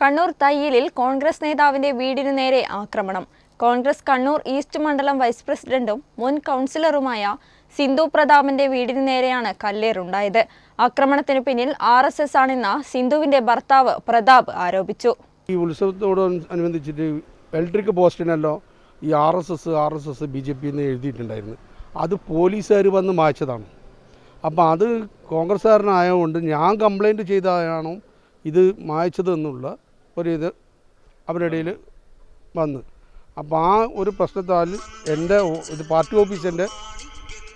കണ്ണൂർ തയ്യിലിൽ കോൺഗ്രസ് നേതാവിന്റെ വീടിനു നേരെ ആക്രമണം. കോൺഗ്രസ് കണ്ണൂർ ഈസ്റ്റ് മണ്ഡലം വൈസ് പ്രസിഡന്റും മുൻ കൗൺസിലറുമായ സിന്ധു പ്രതാപന്റെ വീടിനു നേരെയാണ് കല്ലേറുണ്ടായത്. ആക്രമണത്തിന് പിന്നിൽ ആർ എസ് എസ് ആണെന്ന സിന്ധുവിന്റെ ഭർത്താവ് പ്രതാപ് ആരോപിച്ചു. ഈ ഉത്സവത്തോട് അനുബന്ധിച്ചിട്ട് ഇലക്ട്രിക് പോസ്റ്റിനല്ലോ ഈ R S S R S S B J P എന്ന് എഴുതിയിട്ടുണ്ടായിരുന്നു. അത് പോലീസുകാർ വന്ന് മായ്ച്ചതാണ് അപ്പം അത് കോൺഗ്രസ്സുകാരനായതുകൊണ്ട് ഞാൻ കംപ്ലൈന്റ് ചെയ്തതാണോ ഇത് മായ്ച്ചത് എന്നുള്ള ഒരു ഇത് അവരുടെ ഇടയിൽ വന്ന്. അപ്പോൾ ആ ഒരു പ്രശ്നത്താൽ എന്റെ ഇത് പാർട്ടി ഓഫീസിന്റെ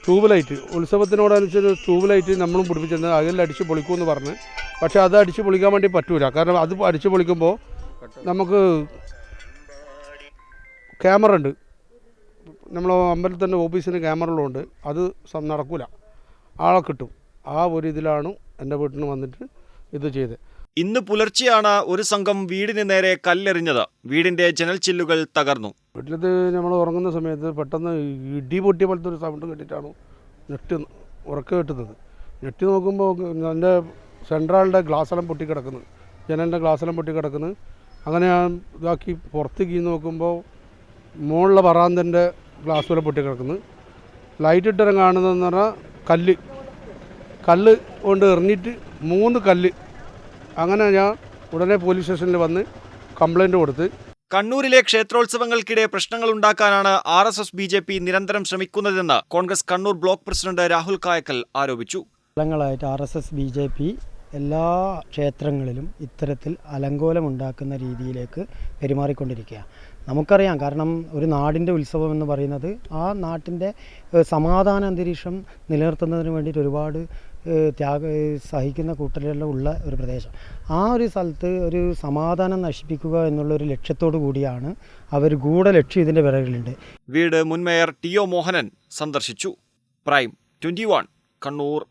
ട്യൂബ് ലൈറ്റ് ഉത്സവത്തിനോടനുസരിച്ച് ട്യൂബ് ലൈറ്റ് നമ്മളും പിടിപ്പിച്ചിട്ടുണ്ട് അതിൽ അടിച്ച് പൊളിക്കുമെന്ന് പറഞ്ഞ്. പക്ഷേ അത് അടിച്ച് പൊളിക്കാൻ വേണ്ടി പറ്റൂല. കാരണം അത് അടിച്ച് പൊളിക്കുമ്പോൾ നമുക്ക് ക്യാമറ ഉണ്ട്. നമ്മൾ അമ്പലത്തിന്റെ ഓഫീസിന് ക്യാമറകളുണ്ട് അത് നടക്കൂല. ആളെ കിട്ടും. ആ ഒരു ഇതിലാണ് എന്റെ വീട്ടിൽ വന്നിട്ട് ഇത് ചെയ്തത്. ഇന്ന് പുലർച്ചെയാണ് ഒരു സംഘം വീടിന് നേരെ കല്ലെറിഞ്ഞത്. വീടിന്റെ ജനൽ ചില്ലുകൾ തകർന്നു. വീട്ടിലത് നമ്മൾ ഉറങ്ങുന്ന സമയത്ത് പെട്ടെന്ന് ഇടി പൊട്ടിയ പോലത്തെ ഒരു സൗണ്ട് കേട്ടിട്ടാണ് ഞെട്ടി ഉറക്കം കെട്ടുന്നത്. ഞെട്ടി നോക്കുമ്പോൾ എന്റെ സെൻട്രാളിന്റെ ഗ്ലാസ്സെല്ലാം പൊട്ടിക്കിടക്കുന്നു ജനലിന്റെ ഗ്ലാസ്സെല്ലാം പൊട്ടിക്കിടക്കുന്നു അങ്ങനെ ഞാൻ ഇതാക്കി പുറത്തേക്ക് നോക്കുമ്പോൾ മുകളിലെ വറാന്തന്റെ ഗ്ലാസ് വരെ പൊട്ടിക്കിടക്കുന്നു ലൈറ്റ് ഇട്ടിറങ്ങാണെന്ന് പറഞ്ഞാൽ കല്ല്. കല്ല് കൊണ്ട് എറിഞ്ഞിട്ട് മൂന്ന് കല്ല് അങ്ങനെ ഞാൻ ഉടനെ പോലീസ് സ്റ്റേഷനിൽ വന്ന് കംപ്ലൈന്റ് കൊടുത്ത് കണ്ണൂരിലെ ക്ഷേത്രോത്സവങ്ങൾക്കിടെ പ്രശ്നങ്ങൾ ഉണ്ടാക്കാനാണ് R S S B J P നിരന്തരം ശ്രമിക്കുന്നതെന്ന് കോൺഗ്രസ് കണ്ണൂർ ബ്ലോക്ക് പ്രസിഡന്റ് രാഹുൽ കായക്കൽ ആരോപിച്ചു. കാലങ്ങളായിട്ട് R S S B J P എല്ലാ ക്ഷേത്രങ്ങളിലും ഇത്തരത്തിൽ അലങ്കോലമുണ്ടാക്കുന്ന രീതിയിലേക്ക് പെരുമാറിക്കൊണ്ടിരിക്കുകയാണ്. നമുക്കറിയാം കാരണം ഒരു നാടിന്റെ ഉത്സവം എന്ന് പറയുന്നത് ആ നാട്ടിന്റെ സമാധാന അന്തരീക്ഷം നിലനിർത്തുന്നതിന് വേണ്ടിയിട്ട് ഒരുപാട് ത്യാഗ സഹിക്കുന്ന കൂട്ടരെല്ലാം ഉള്ള ഒരു പ്രദേശം. ആ ഒരു സ്ഥലത്ത് ഒരു സമാധാനം നശിപ്പിക്കുക എന്നുള്ള ഒരു ലക്ഷ്യത്തോടു കൂടിയാണ് അവർ ഗൂഢലക്ഷ്യം ഇതിന്റെ പിറകിലുണ്ട്. വീട് മുൻമേയർ ടി ഒ മോഹനൻ സന്ദർശിച്ചു. Prime twenty Kannur.